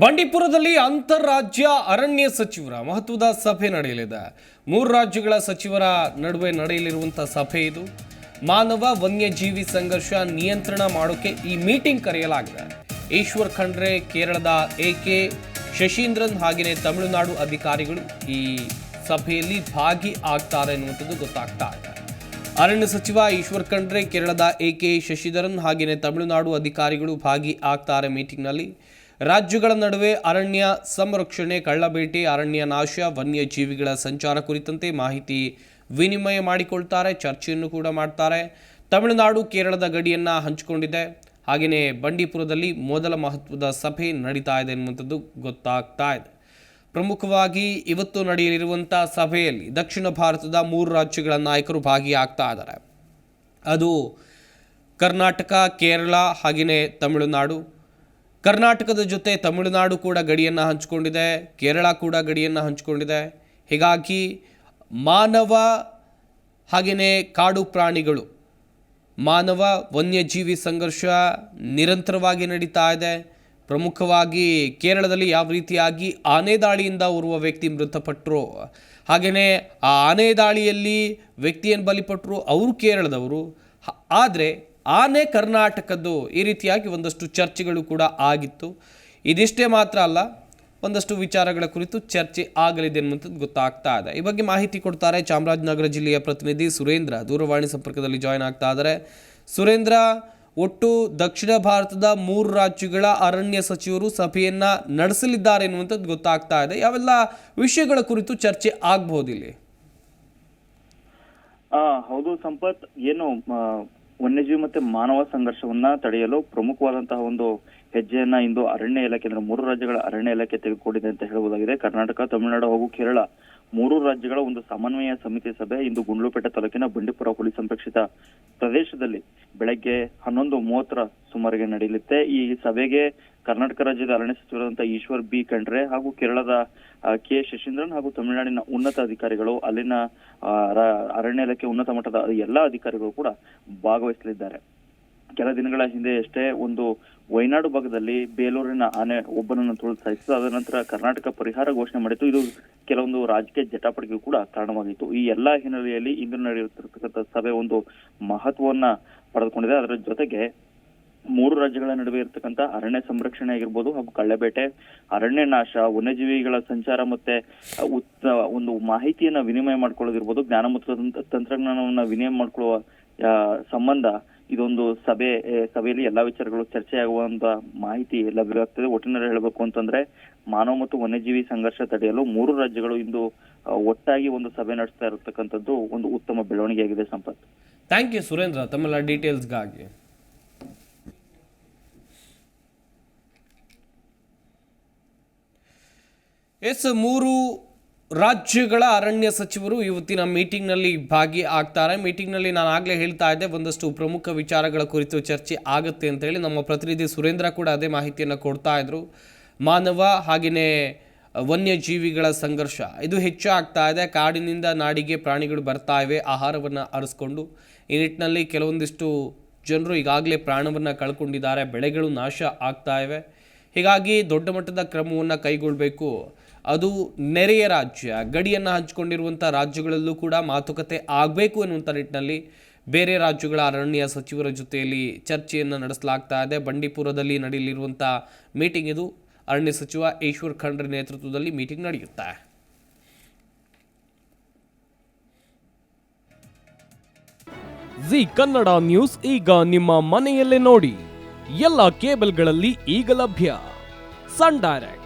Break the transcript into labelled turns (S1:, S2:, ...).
S1: ಬಂಡೀಪುರದಲ್ಲಿ ಅಂತಾರಾಜ್ಯ ಅರಣ್ಯ ಸಚಿವರ ಮಹತ್ವದ ಸಭೆ ನಡೆಯಲಿದೆ. ಮೂರು ರಾಜ್ಯಗಳ ಸಚಿವರ ನಡುವೆ ನಡೆಯಲಿರುವಂಥ ಸಭೆ ಇದು. ಮಾನವ ವನ್ಯಜೀವಿ ಸಂಘರ್ಷ ನಿಯಂತ್ರಣ ಮಾಡೋಕೆ ಈ ಮೀಟಿಂಗ್ ಕರೆಯಲಾಗಿದೆ. ಈಶ್ವರ್ ಖಂಡ್ರೆ, ಕೇರಳದ ಎ ಕೆ ಶಶೀಂದ್ರನ್ ಹಾಗೆಯೇ ತಮಿಳುನಾಡು ಅಧಿಕಾರಿಗಳು ಈ ಸಭೆಯಲ್ಲಿ ಭಾಗಿ ಆಗ್ತಾರೆ ಎನ್ನುವಂಥದ್ದು ಗೊತ್ತಾಗ್ತಾ ಇದೆ. ಅರಣ್ಯ ಸಚಿವ ಈಶ್ವರ್ ಖಂಡ್ರೆ, ಕೇರಳದ ಎ ಕೆ ಶಶಿಧರನ್ ಹಾಗೆಯೇ ತಮಿಳುನಾಡು ಅಧಿಕಾರಿಗಳು ಭಾಗಿ ಆಗ್ತಾರೆ ಮೀಟಿಂಗ್ನಲ್ಲಿ. ರಾಜ್ಯಗಳ ನಡುವೆ ಅರಣ್ಯ ಸಂರಕ್ಷಣೆ, ಕಳ್ಳಬೇಟೆ, ಅರಣ್ಯ ನಾಶ, ವನ್ಯಜೀವಿಗಳ ಸಂಚಾರ ಕುರಿತಂತೆ ಮಾಹಿತಿ ವಿನಿಮಯ ಮಾಡಿಕೊಳ್ತಾರೆ, ಚರ್ಚೆಯನ್ನು ಕೂಡ ಮಾಡ್ತಾರೆ. ತಮಿಳುನಾಡು ಕೇರಳದ ಗಡಿಯನ್ನು ಹಂಚಿಕೊಂಡಿದೆ. ಹಾಗೆಯೇ ಬಂಡೀಪುರದಲ್ಲಿ ಮೊದಲ ಮಹತ್ವದ ಸಭೆ ನಡೀತಾ ಇದೆ ಎನ್ನುವಂಥದ್ದು ಗೊತ್ತಾಗ್ತಾ ಇದೆ. ಪ್ರಮುಖವಾಗಿ ಇವತ್ತು ನಡೆಯಲಿರುವಂಥ ಸಭೆಯಲ್ಲಿ ದಕ್ಷಿಣ ಭಾರತದ ಮೂರು ರಾಜ್ಯಗಳ ನಾಯಕರು ಭಾಗಿಯಾಗ್ತಾ ಇದ್ದಾರೆ. ಅದು ಕರ್ನಾಟಕ, ಕೇರಳ, ಹಾಗೆಯೇ ತಮಿಳುನಾಡು. ಕರ್ನಾಟಕದ ಜೊತೆ ತಮಿಳುನಾಡು ಕೂಡ ಗಡಿಯನ್ನು ಹಂಚಿಕೊಂಡಿದೆ, ಕೇರಳ ಕೂಡ ಗಡಿಯನ್ನು ಹಂಚಿಕೊಂಡಿದೆ. ಹೀಗಾಗಿ ಮಾನವ ಹಾಗೆಯೇ ಕಾಡು ಪ್ರಾಣಿಗಳು, ಮಾನವ ವನ್ಯಜೀವಿ ಸಂಘರ್ಷ ನಿರಂತರವಾಗಿ ನಡೀತಾ ಇದೆ. ಪ್ರಮುಖವಾಗಿ ಕೇರಳದಲ್ಲಿ ಯಾವ ರೀತಿಯಾಗಿ ಆನೆ ದಾಳಿಯಿಂದ ಓರ್ವ ವ್ಯಕ್ತಿ ಮೃತಪಟ್ಟರು ಹಾಗೆಯೇ ಆ ಆನೆ ದಾಳಿಯಲ್ಲಿ ವ್ಯಕ್ತಿಯನ್ನು ಬಲಿಪಟ್ಟರು ಅವರು ಕೇರಳದವರು. ಆದರೆ ಆನೆ ಕರ್ನಾಟಕದ್ದು ಈ ರೀತಿಯಾಗಿ ಒಂದಷ್ಟು ಚರ್ಚೆಗಳು ಕೂಡ ಆಗಿತ್ತು. ಇದಿಷ್ಟೇ ಮಾತ್ರ ಅಲ್ಲ, ಒಂದಷ್ಟು ವಿಚಾರಗಳ ಕುರಿತು ಚರ್ಚೆ ಆಗಲಿದೆ ಅನ್ನುವಂಥದ್ದು ಗೊತ್ತಾಗ್ತಾ ಇದೆ. ಈ ಬಗ್ಗೆ ಮಾಹಿತಿ ಕೊಡ್ತಾರೆ ಚಾಮರಾಜನಗರ ಜಿಲ್ಲೆಯ ಪ್ರತಿನಿಧಿ ಸುರೇಂದ್ರ. ದೂರವಾಣಿ ಸಂಪರ್ಕದಲ್ಲಿ ಜಾಯ್ನ್ ಆಗ್ತಾ ಇದ್ದಾರೆ. ಸುರೇಂದ್ರ, ಒಟ್ಟು ದಕ್ಷಿಣ ಭಾರತದ ಮೂರು ರಾಜ್ಯಗಳ ಅರಣ್ಯ ಸಚಿವರು ಸಭೆಯನ್ನ ನಡೆಸಲಿದ್ದಾರೆ ಎನ್ನುವಂಥದ್ದು ಗೊತ್ತಾಗ್ತಾ ಇದೆ. ಯಾವೆಲ್ಲ ವಿಷಯಗಳ ಕುರಿತು ಚರ್ಚೆ ಆಗಬಹುದು ಇಲ್ಲಿ
S2: ಹೌದು ಸಂಪತ್. ಏನು ವನ್ಯಜೀವಿ ಮತ್ತೆ ಮಾನವ ಸಂಘರ್ಷವನ್ನ ತಡೆಯಲು ಪ್ರಮುಖವಾದಂತಹ ಒಂದು ಹೆಜ್ಜೆಯನ್ನ ಇಂದು ಅರಣ್ಯ ಇಲಾಖೆ ಅಂದ್ರೆ ಮೂರು ರಾಜ್ಯಗಳ ಅರಣ್ಯ ಇಲಾಖೆ ತೆಗೆದುಕೊಂಡಿದೆ ಅಂತ ಹೇಳಬಹುದಾಗಿದೆ. ಕರ್ನಾಟಕ, ತಮಿಳುನಾಡು ಹಾಗೂ ಕೇರಳ ಮೂರು ರಾಜ್ಯಗಳ ಒಂದು ಸಮನ್ವಯ ಸಮಿತಿ ಸಭೆ ಇಂದು ಗುಂಡ್ಲುಪೇಟೆ ತಾಲೂಕಿನ ಬಂಡೀಪುರ ಹುಲಿ ಸಂರಕ್ಷಿತ ಪ್ರದೇಶದಲ್ಲಿ ಬೆಳಗ್ಗೆ ಹನ್ನೊಂದು ಮೂವತ್ತರ ಸುಮಾರಿಗೆ ನಡೆಯಲಿದೆ ಈ ಸಭೆಗೆ ಕರ್ನಾಟಕ ರಾಜ್ಯದ ಅರಣ್ಯ ಸಚಿವರಾದಂತಹ ಈಶ್ವರ್ ಬಿ ಖಂಡ್ರೆ ಹಾಗೂ ಕೇರಳದ ಕೆ. ಶಶೀಂದ್ರನ್ ಹಾಗೂ ತಮಿಳುನಾಡಿನ ಉನ್ನತ ಅಧಿಕಾರಿಗಳು ಅಲ್ಲಿನ ಅರಣ್ಯ ಇಲಾಖೆ ಉನ್ನತ ಮಟ್ಟದ ಎಲ್ಲಾ ಅಧಿಕಾರಿಗಳು ಕೂಡ ಭಾಗವಹಿಸಲಿದ್ದಾರೆ. ಕೆಲ ದಿನಗಳ ಹಿಂದೆ ಅಷ್ಟೇ ಒಂದು ವಯನಾಡು ಭಾಗದಲ್ಲಿ ಬೇಲೂರಿನ ಆನೆ ಒಬ್ಬನನ್ನು ತುಳಿದು ಸಾಯಿಸಿತು. ಅದರ ನಂತರ ಕರ್ನಾಟಕ ಪರಿಹಾರ ಘೋಷಣೆ ಮಾಡಿತ್ತು. ಇದು ಕೆಲವೊಂದು ರಾಜಕೀಯ ಜಟಾಪಟಿಗೂ ಕೂಡ ಕಾರಣವಾಗಿತ್ತು. ಈ ಎಲ್ಲಾ ಹಿನ್ನೆಲೆಯಲ್ಲಿ ಇಂದು ನಡೆಯುತ್ತಿರತಕ್ಕಂಥ ಸಭೆ ಒಂದು ಮಹತ್ವವನ್ನ ಪಡೆದುಕೊಂಡಿದೆ. ಅದರ ಜೊತೆಗೆ ಮೂರು ರಾಜ್ಯಗಳ ನಡುವೆ ಇರತಕ್ಕಂತ ಅರಣ್ಯ ಸಂರಕ್ಷಣೆ ಆಗಿರ್ಬೋದು ಹಾಗೂ ಕಳ್ಳೆಬೇಟೆ, ಅರಣ್ಯ ನಾಶ, ವನ್ಯಜೀವಿಗಳ ಸಂಚಾರ ಮತ್ತೆ ಒಂದು ಮಾಹಿತಿಯನ್ನ ವಿನಿಮಯ ಮಾಡ್ಕೊಳ್ಳೋದಿರ್ಬೋದು, ಜ್ಞಾನ ಮತ್ತು ತಂತ್ರ- ತಂತ್ರಜ್ಞಾನವನ್ನ ವಿನಿಮಯ ಮಾಡ್ಕೊಳ್ಳುವ ಸಂಬಂಧ ಇದೊಂದು ಸಭೆ ಸಭೆಯಲ್ಲಿ ಎಲ್ಲಾ ವಿಚಾರಗಳು ಚರ್ಚೆಯಾಗುವಂತ ಮಾಹಿತಿ ಲಭ್ಯವಾಗ್ತದೆ. ಒಟ್ಟಿನಲ್ಲಿ ಹೇಳಬೇಕು ಅಂತಂದ್ರೆ, ಮಾನವ ಮತ್ತು ವನ್ಯಜೀವಿ ಸಂಘರ್ಷ ತಡೆಯಲು ಮೂರು ರಾಜ್ಯಗಳು ಇಂದು ಒಟ್ಟಾಗಿ ಒಂದು ಸಭೆ ನಡೆಸ್ತಾ ಇರತಕ್ಕಂಥದ್ದು ಒಂದು ಉತ್ತಮ ಬೆಳವಣಿಗೆ ಆಗಿದೆ ಸಂಪತ್.
S1: ಥ್ಯಾಂಕ್ ಯು ಸುರೇಂದ್ರ ತಮ್ಮೆಲ್ಲ ಡೀಟೇಲ್ಸ್ಗಾಗಿ ಎಸ್ ಮೂರು ರಾಜ್ಯಗಳ ಅರಣ್ಯ ಸಚಿವರು ಇವತ್ತಿನ ಮೀಟಿಂಗ್ನಲ್ಲಿ ಭಾಗಿ ಆಗ್ತಾರೆ ಮೀಟಿಂಗ್ನಲ್ಲಿ ನಾನು ಆಗಲೇ ಹೇಳ್ತಾ ಇದ್ದೆ, ಒಂದಷ್ಟು ಪ್ರಮುಖ ವಿಚಾರಗಳ ಕುರಿತು ಚರ್ಚೆ ಆಗುತ್ತೆ ಅಂತ ಹೇಳಿ ನಮ್ಮ ಪ್ರತಿನಿಧಿ ಸುರೇಂದ್ರ ಕೂಡ ಅದೇ ಮಾಹಿತಿಯನ್ನು ಕೊಡ್ತಾ ಇದ್ರು. ಮಾನವ ಹಾಗೆಯೇ ವನ್ಯಜೀವಿಗಳ ಸಂಘರ್ಷ, ಇದು ಹೆಚ್ಚು ಆಗ್ತಾ ಇದೆ. ಕಾಡಿನಿಂದ ನಾಡಿಗೆ ಪ್ರಾಣಿಗಳು ಬರ್ತಾ ಇವೆ, ಆಹಾರವನ್ನು ಅರಸ್ಕೊಂಡು ಈ ನಿಟ್ಟಿನಲ್ಲಿ ಕೆಲವೊಂದಿಷ್ಟು ಜನರು ಈಗಾಗಲೇ ಪ್ರಾಣವನ್ನು ಕಳ್ಕೊಂಡಿದ್ದಾರೆ, ಬೆಳೆಗಳು ನಾಶ ಆಗ್ತಾ ಇವೆ. ಹೀಗಾಗಿ ದೊಡ್ಡ ಮಟ್ಟದ ಕ್ರಮವನ್ನು ಕೈಗೊಳ್ಳಬೇಕು ಅದು ನೆರೆಯ ರಾಜ್ಯ. ಗಡಿಯನ್ನು ಹಂಚಿಕೊಂಡಿರುವಂಥ ರಾಜ್ಯಗಳಲ್ಲೂ ಕೂಡ ಮಾತುಕತೆ ಆಗಬೇಕು ಎನ್ನುವಂಥ ನಿಟ್ಟಿನಲ್ಲಿ ಬೇರೆ ರಾಜ್ಯಗಳ ಅರಣ್ಯ ಸಚಿವರ ಜೊತೆಯಲ್ಲಿ ಚರ್ಚೆಯನ್ನು ನಡೆಸಲಾಗ್ತಾ ಇದೆ. ಬಂಡೀಪುರದಲ್ಲಿ ನಡೆಯಲಿರುವಂಥ ಮೀಟಿಂಗ್ ಇದು. ಅರಣ್ಯ ಸಚಿವ ಈಶ್ವರ್ ಖಂಡ್ರೆ ನೇತೃತ್ವದಲ್ಲಿ ಮೀಟಿಂಗ್ ನಡೆಯುತ್ತೆ.
S3: ಜಿ ಕನ್ನಡ ನ್ಯೂಸ್ ಈಗ ನಿಮ್ಮ ಮನೆಯಲ್ಲೇ ನೋಡಿ. ಎಲ್ಲ ಕೇಬಲ್ಗಳಲ್ಲಿ ಈಗ ಲಭ್ಯ. Sun Direct.